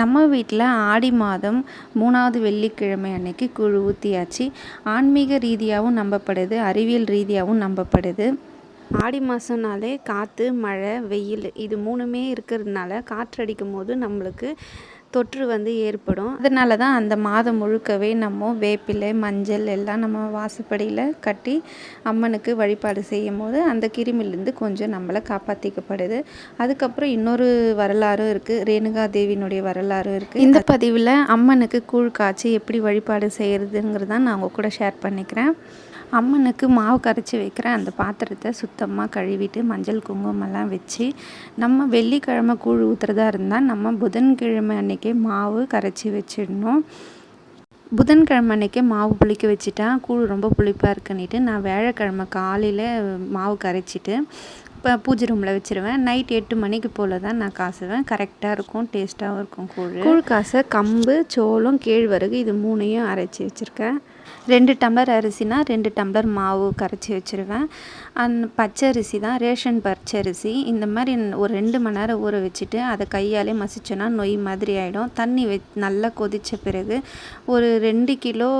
நம்ம வீட்டில் ஆடி மாதம் மூணாவது வெள்ளிக்கிழமை அன்னைக்கு கூழ் ஊற்றியாச்சு ஆன்மீக ரீதியாகவும் நம்பப்படுது அறிவியல் ரீதியாகவும் நம்பப்படுது. ஆடி மாதம்னாலே காற்று மழை வெயில் இது மூணுமே இருக்கிறதுனால காற்றடிக்கும் போது நம்மளுக்கு தொற்று வந்து ஏற்படும். அதனால தான் அந்த மாதம் முழுக்கவே நம்ம வேப்பிலை மஞ்சள் எல்லாம் நம்ம வாசப்படியில் கட்டி அம்மனுக்கு வழிபாடு செய்யும் போது அந்த கிருமிலேருந்து கொஞ்சம் நம்மளை காப்பாற்றிக்கப்படுது அதுக்கப்புறம் இன்னொரு வரலாறும் இருக்குது ரேணுகா தேவியினுடைய வரலாறும் இருக்குது இந்த பதிவில் அம்மனுக்கு கூழ் காய்ச்சி எப்படி வழிபாடு செய்கிறதுங்கிறதான் நான் உங்கள் கூட ஷேர் பண்ணிக்கிறேன். அம்மனுக்கு மாவு கரைச்சி வைக்கிற அந்த பாத்திரத்தை சுத்தமாக கழுவிட்டு மஞ்சள் குங்குமம்லாம் வச்சு நம்ம வெள்ளிக்கிழமை கூழ் ஊற்றுறதா இருந்தால் நம்ம புதன்கிழமை அன்றைக்கே மாவு கரைச்சி வச்சிடணும். புதன்கிழமை அன்றைக்கே மாவு புளிக்க வச்சுட்டா கூழ் ரொம்ப புளிப்பாக இருக்குன்னுட்டு நான் வியாழக்கிழமை காலையில் மாவு கரைச்சிட்டு இப்போ பூஜை ரூமில் வச்சுருவேன். நைட் எட்டு மணிக்கு போல் தான் நான் காசுவேன். கரெக்டாக இருக்கும் டேஸ்ட்டாகவும் இருக்கும் கூழ். கூழ் காசை கம்பு சோளம் கேழ்வரகு இது மூணையும் அரைச்சி வச்சுருக்கேன். ரெண்டு டம்ளர் அரிசினா ரெண்டு டம்ளர் மாவு கரைச்சி வச்சுருவேன். அண்ட் பச்சை அரிசி தான் ரேஷன் பச்சை அரிசி. இந்த மாதிரி ஒரு ரெண்டு மணி நேரம் ஊற வச்சுட்டு அதை கையாலே மசிச்சோன்னா நொய் மாதிரி ஆகிடும் தண்ணி வெ நல்லா கொதித்த பிறகு ஒரு ரெண்டு கிலோ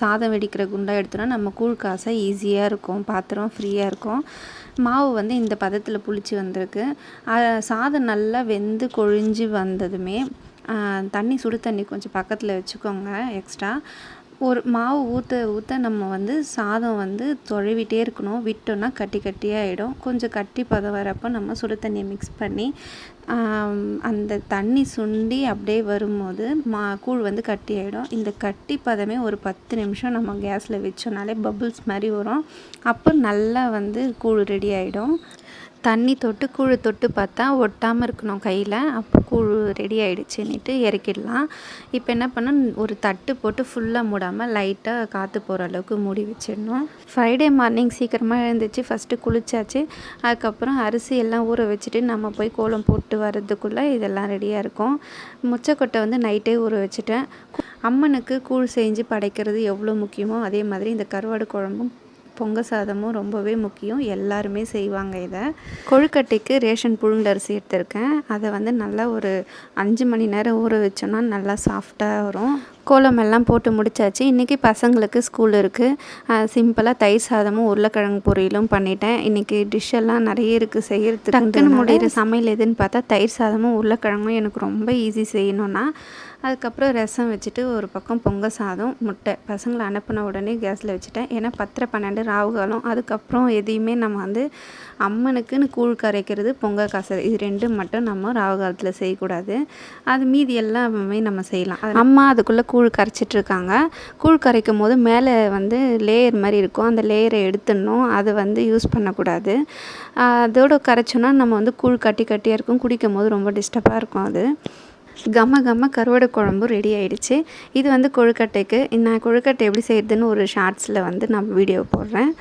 சாதம் வெடிக்கிற குண்டா எடுத்தோன்னா நம்ம கூழ் காசை ஈஸியாக இருக்கும். பாத்திரம் ஃப்ரீயாக இருக்கும். மாவு வந்து இந்த பதத்தில் புளிச்சு வந்திருக்கு. சாதம் நல்லா வெந்து கொழிஞ்சு வந்ததுமே தண்ணி சுடு தண்ணி கொஞ்சம் பக்கத்தில் வச்சுக்கோங்க எக்ஸ்ட்ரா. ஒரு மாவு ஊற்ற ஊற்ற நம்ம வந்து சாதம் வந்து தொழவிட்டே இருக்கணும். விட்டோன்னா கட்டி கட்டியாகிடும் கொஞ்சம் கட்டி பதம் வரப்போ நம்ம சுடு தண்ணியை மிக்ஸ் பண்ணி அந்த தண்ணி சுண்டி அப்படியே வரும்போது மா கூழ் வந்து கட்டி ஆகிடும் இந்த கட்டி பதமே ஒரு பத்து நிமிஷம் நம்ம கேஸில் வச்சோனாலே பபுள்ஸ் மாதிரி வரும். அப்போ நல்லா வந்து கூழ் ரெடி ஆகிடும் தண்ணி தொட்டு கூழ் தொட்டு பார்த்தா ஒட்டாமல் இருக்கணும் கையில். அப்போ கூழ் ரெடி ஆகிடுச்சுன்னுட்டு இறக்கிடலாம். இப்போ என்ன பண்ணணும்? ஒரு தட்டு போட்டு ஃபுல்லாக மூடாமல் லைட்டாக காற்று போகிற அளவுக்கு மூடி வச்சிடணும். ஃப்ரைடே மார்னிங் சீக்கிரமாக எழுந்துச்சு ஃபஸ்ட்டு குளிச்சாச்சு. அதுக்கப்புறம் அரிசி எல்லாம் ஊற வச்சுட்டு நம்ம போய் கோலம் போட்டு வர்றதுக்குள்ளே இதெல்லாம் ரெடியாக இருக்கும். முச்சக்கொட்டை வந்து நைட்டே ஊற வச்சுட்டேன். அம்மனுக்கு கூழ் செஞ்சு படைக்கிறது எவ்வளோ முக்கியமோ அதே மாதிரி இந்த கருவாடு குழம்பும் பொங்க சாதமும் ரொம்பவே முக்கியம். எல்லாருமே செய்வாங்க இதை. கொழுக்கட்டைக்கு ரேஷன் புழுங்கலரிசி எடுத்திருக்கேன். அதை வந்து நல்லா ஒரு அஞ்சு மணி நேரம் ஊற வச்சோன்னா நல்லா சாஃப்டாக வரும். கோலம் எல்லாம் போட்டு முடிச்சாச்சு. இன்றைக்கி பசங்களுக்கு ஸ்கூல் இருக்குது சிம்பிளாக தயிர் சாதமும் உருளைக்கிழங்கு பொரியலும் பண்ணிட்டேன். இன்றைக்கி டிஷ் எல்லாம் நிறைய இருக்குது செய்கிறதுக்கு டக்குன்னு முடிகிற சமையல் எதுன்னு பார்த்தா தயிர் சாதமும் உருளைக்கிழங்கும் எனக்கு ரொம்ப ஈஸி செய்யணுன்னா அதுக்கப்புறம் ரசம் வச்சுட்டு ஒரு பக்கம் பொங்க சாதம் முட்டை. பசங்களை அனுப்பின உடனே கேஸில் வச்சுட்டேன். ஏன்னா பத்தரை பன்னெண்டு ராவுகாலம் அதுக்கப்புறம் எதையுமே நம்ம வந்து அம்மனுக்குன்னு கூழ் கரைக்கிறது பொங்க காசு. இது ரெண்டும் மட்டும் நம்ம ராவுகாலத்தில் செய்யக்கூடாது. அது மீதி எல்லாமே நம்ம செய்யலாம். அம்மா அதுக்குள்ளே கூழ் கரைச்சிட்ருக்காங்க. கூழ் கரைக்கும் போது மேலே வந்து லேயர் மாதிரி இருக்கும். அந்த லேயரை எடுத்துடணும். அதை வந்து யூஸ் பண்ணக்கூடாது. அதோடு கரைச்சோன்னா நம்ம வந்து கூழ் கட்டி கட்டியாக இருக்கும். குடிக்கும் போது ரொம்ப டிஸ்டர்பாக இருக்கும் அது. கம கம கருவாடு குழம்பு ரெடி ஆயிடுச்சு. இது வந்து கொழுக்கட்டைக்கு. நான் கொழுக்கட்டை எப்படி செய்கிறதுன்னு ஒரு ஷார்ட்ஸில் வந்து நான் வீடியோ போடுறேன்.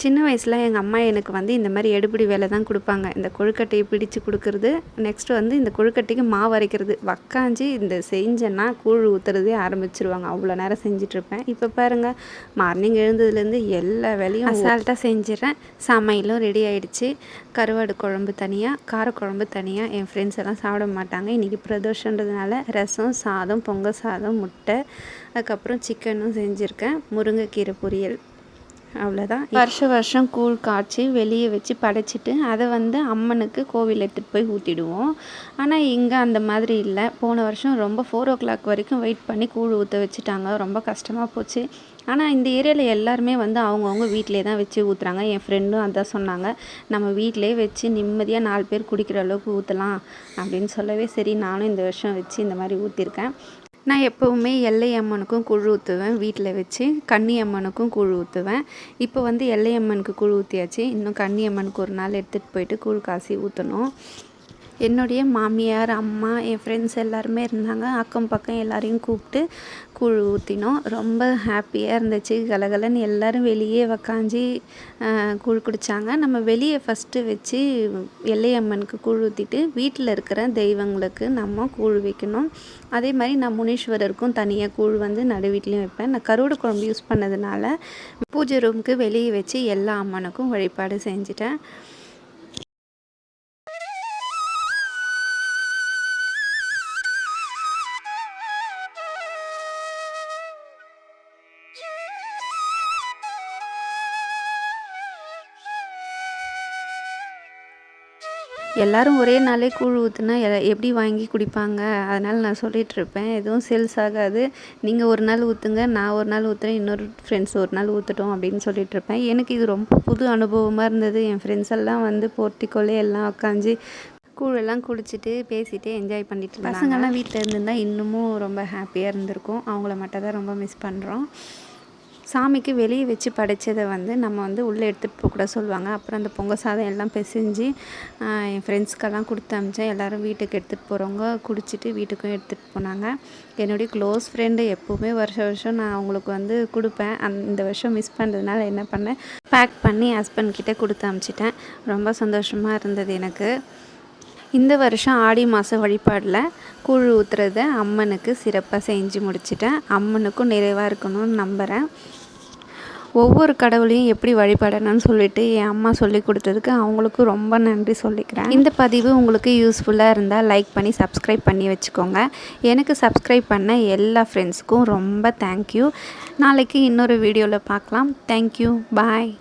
சின்ன வயசில் எங்கள் அம்மா எனக்கு வந்து இந்த மாதிரி எடுபிடி வேலை தான் கொடுப்பாங்க. இந்த கொழுக்கட்டையை பிடிச்சு கொடுக்குறது நெக்ஸ்ட்டு வந்து இந்த கொழுக்கட்டைக்கு மாவு அரைக்கிறது. வக்காஞ்சி இந்த செஞ்சேன்னா கூழ் ஊற்றுறதே ஆரம்பிச்சிருவாங்க. அவ்வளோ நேரம் செஞ்சிட்ருப்பேன் இப்போ பாருங்கள் மார்னிங் எழுந்ததுலேருந்து எல்லா வேலையும் அசால்ட்டாக செஞ்சிடறேன். சமையலும் ரெடி ஆகிடுச்சு கருவாடு குழம்பு தனியாக காரக்குழம்பு தனியாக என் ஃப்ரெண்ட்ஸ் எல்லாம் சாப்பிட மாட்டாங்க. இன்றைக்கி பிரதோஷன்றதுனால ரசம் சாதம் பொங்கல் சாதம் முட்டை. அதுக்கப்புறம் சிக்கனும் செஞ்சுருக்கேன். முருங்கைக்கீரை பொரியல். அவ்வளோதான் வருஷம் வருஷம் கூழ் காய்ச்சி வெளியே வச்சு படைச்சிட்டு அதை வந்து அம்மனுக்கு கோவில் எடுத்துகிட்டு போய் ஊற்றிடுவோம் ஆனால் இங்கே அந்த மாதிரி இல்லை. போன வருஷம் ரொம்ப ஃபோர் ஓ கிளாக் வரைக்கும் வெயிட் பண்ணி கூழ் ஊற்ற வச்சுட்டாங்க. ரொம்ப கஷ்டமாக போச்சு. ஆனால் இந்த ஏரியாவில் எல்லாருமே வந்து அவங்கவுங்க வீட்டிலே தான் வச்சு ஊற்றுறாங்க என் ஃப்ரெண்டும் அதான் சொன்னாங்க. நம்ம வீட்டிலே வச்சு நிம்மதியாக நாலு பேர் குடிக்கிற அளவுக்கு ஊற்றலாம் அப்படின்னு சொல்லவே சரி. நானும் இந்த வருஷம் வச்சு இந்த மாதிரி ஊற்றிருக்கேன் நான் எப்போவுமே எல்லை அம்மனுக்கும் குழு ஊற்றுவேன் வீட்டில் வச்சு. கன்னி அம்மனுக்கும் குழு ஊற்றுவேன் இப்போ வந்து எல்லை அம்மனுக்கு குழு ஊற்றியாச்சு இன்னும் கன்னி அம்மனுக்கு ஒரு நாள் எடுத்துகிட்டு போயிட்டு கூழ் காசி ஊற்றணும் என்னுடைய மாமியார் அம்மா என் ஃப்ரெண்ட்ஸ் எல்லாருமே இருந்தாங்க. அக்கம் பக்கம் எல்லாரையும் கூப்பிட்டு கூழ் ஊற்றினோம் ரொம்ப ஹாப்பியாக இருந்துச்சு. கலகலன்னு எல்லோரும் வெளியே உக்காஞ்சி கூழ் குடித்தாங்க நம்ம வெளியே ஃபஸ்ட்டு வச்சு எல்லையம்மனுக்கு கூழ் ஊற்றிட்டு வீட்டில் இருக்கிற தெய்வங்களுக்கு நம்ம கூழ் வைக்கணும். அதே மாதிரி நான் முனீஸ்வரருக்கும் தனியாக கூழ் வந்து நடு வீட்லேயும் வைப்பேன். நான் கருவடு குழம்பு யூஸ் பண்ணதுனால பூஜை ரூமுக்கு வெளியே வச்சு எல்லா அம்மனுக்கும் வழிபாடு செஞ்சுட்டேன். எல்லாரும் ஒரே நாளே கூழ் ஊற்றுனா எப்படி வாங்கி குடிப்பாங்க? அதனால் நான் சொல்லிகிட்ருப்பேன் எதுவும் சேல்ஸ் ஆகாது. நீங்கள் ஒரு நாள் ஊற்றுங்க நான் ஒரு நாள் ஊற்றுறேன் இன்னொரு ஃப்ரெண்ட்ஸ் ஒரு நாள் ஊற்றட்டும் அப்படின்னு சொல்லிகிட்ருப்பேன் எனக்கு இது ரொம்ப புது அனுபவமாக இருந்தது. என் ஃப்ரெண்ட்ஸ் எல்லாம் வந்து போர்ட்டிக்கோலே எல்லாம் உட்காந்து கூழெல்லாம் குடிச்சிட்டு பேசிட்டு என்ஜாய் பண்ணிட்டு இருந்தாங்க. பசங்கள்லாம் வீட்டில் இருந்திருந்தால் இன்னமும் ரொம்ப ஹாப்பியாக இருந்திருக்கும். அவங்கள மட்டும் தான் ரொம்ப மிஸ் பண்ணுறோம் சாமிக்கு வெளியே வச்சு படைச்சதை வந்து நம்ம வந்து உள்ளே எடுத்துகிட்டு போக கூட சொல்லுவாங்க. அப்புறம் அந்த பொங்கல் சாதம் எல்லாம் பிசைஞ்சு என் ஃப்ரெண்ட்ஸ்க்கெல்லாம் கொடுத்து அமிச்சேன் எல்லோரும் வீட்டுக்கு எடுத்துகிட்டு போகிறவங்க குடிச்சிட்டு வீட்டுக்கும் எடுத்துகிட்டு போனாங்க. என்னுடைய க்ளோஸ் ஃப்ரெண்டு எப்போவுமே வருஷம் வருஷம் நான் அவங்களுக்கு வந்து கொடுப்பேன். அந் இந்த வருஷம் மிஸ் பண்ணுறதுனால என்ன பண்ணேன்? பேக் பண்ணி ஹஸ்பண்ட் கிட்டே கொடுத்து அமிச்சிட்டேன். ரொம்ப சந்தோஷமாக இருந்தது எனக்கு. இந்த வருஷம் ஆடி மாத வழிபாடில் கூழ் ஊற்றுறத அம்மனுக்கு சிறப்பாக செஞ்சு முடிச்சிட்டேன். அம்மனுக்கும் நிறைவாக இருக்கணும்னு நம்புகிறேன் ஒவ்வொரு கடவுளையும் எப்படி வழிபடணும்னு சொல்லிட்டு என் அம்மா சொல்லி கொடுத்ததுக்கு அவங்களுக்கும் ரொம்ப நன்றி சொல்லிக்கிறேன். இந்த பதிவு உங்களுக்கு யூஸ்ஃபுல்லாக இருந்தால் லைக் பண்ணி சப்ஸ்கிரைப் பண்ணி வச்சுக்கோங்க. எனக்கு சப்ஸ்கிரைப் பண்ண எல்லா ஃப்ரெண்ட்ஸுக்கும் ரொம்ப தேங்க்யூ நாளைக்கு இன்னொரு வீடியோவில் பார்க்கலாம். Thank you bye